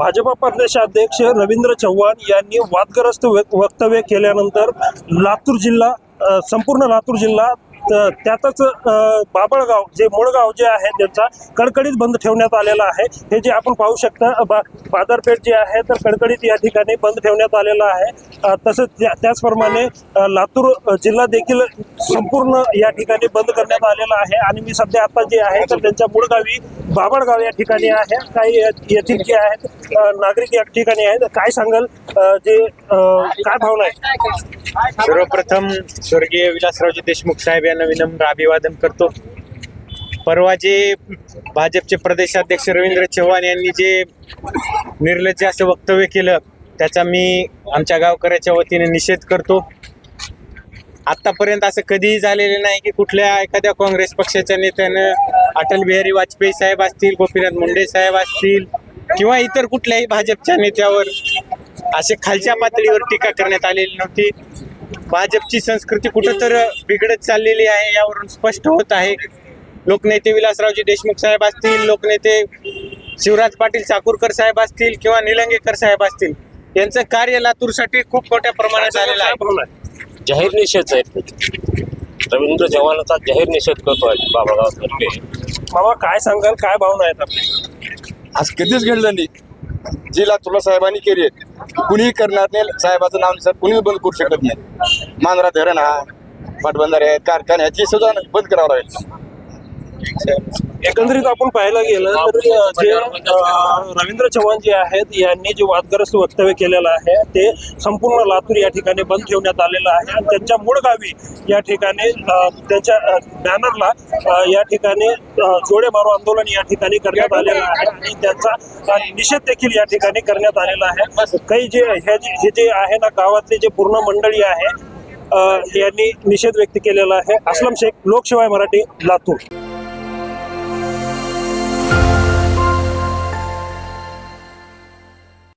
भाजपा प्रदेशाध्यक्ष रवींद्र चव्हाण यांनी वादग्रस्त व- वक्तव्य केल्यानंतर लातूर जिल्हा संपूर्ण लातूर जिल्हा त्यातच बाबळगाव जे मुळगाव जे आहे त्यांचा कडकडीत बंद ठेवण्यात आलेला आहे. हे जे आपण पाहू शकता बा बाजारपेठ जे आहे तर कडकडीत या ठिकाणी बंद ठेवण्यात आलेलं आहे. तसंच त्या- त्याचप्रमाणे लातूर जिल्हा देखील संपूर्ण या ठिकाणी बंद करण्यात आलेला आहे. आणि मी सध्या आता जे आहे तर त्यांच्या मूळगावी बाबळगाव या ठिकाणी आहे. काही येथील जे आहेत नागरिक या ठिकाणी आहेत. काय सांगाल? जे काय भावना आहे? सर्वप्रथम स्वर्गीय विलासरावजी देशमुख साहेब यांना विनम्र अभिवादन करतो. परवा जे भाजपचे प्रदेशाध्यक्ष रवींद्र चव्हाण यांनी जे निर्लज्ज असं वक्तव्य केलं त्याचा मी आमच्या गावकऱ्याच्या वतीने निषेध करतो. आत्तापर्यंत असं कधीही झालेलं नाही की कुठल्या एखाद्या काँग्रेस पक्षाच्या नेत्यानं अटल बिहारी वाजपेयी साहेब असतील गोपीनाथ मुंडे साहेब असतील किंवा इतर कुठल्याही भाजपच्या नेत्यावर असे खालच्या पातळीवर टीका करण्यात आलेली नव्हती. भाजपची संस्कृती कुठंतर बिघडत चाललेली आहे यावरून स्पष्ट होत आहे. लोकनेते विलासरावजी देशमुख साहेब असतील लोकनेते शिवराज पाटील चाकूरकर साहेब असतील किंवा निलंगेकर साहेब असतील यांचं कार्य लातूरसाठी खूप मोठ्या प्रमाणात झालेलं काय आहे. जाहीर निषेध आहे रवींद्र चव्हाणाचा जाहीर निषेध करतो आहे बाबागावतर्फे मामा काय सांगाल काय भावना आहेत आपल्या? आज कधीच घडलं नाही. जी लातूरला साहेबांनी केली आहे. कुणीही करणार नाही साहेबाचं नाव सर कुणीच बंद करू शकत नाही. मांजरा धरण हा पाटबंधारे आहेत कारखान्याची सुद्धा बंद करावं लागेल. एकंदरीत आपण पाहायला गेलं तर जे रवींद्र चव्हाण जे आहेत यांनी जे वादग्रस्त वक्तव्य केलेलं आहे ते संपूर्ण लातूर या ठिकाणी बंद ठेवण्यात आलेलं आहे. आणि त्यांच्या मूळ गावी या ठिकाणी त्यांच्या बॅनरला या ठिकाणी जोडे मारो आंदोलन या ठिकाणी करण्यात आलेलं आहे. आणि त्यांचा निषेध देखील या ठिकाणी करण्यात आलेला आहे. काही जे हे जे हे जे आहे ना गावातले जे पूर्ण मंडळी आहे यांनी निषेध व्यक्त केलेला आहे. असलम शेख लोकशिवाय मराठी लातूर.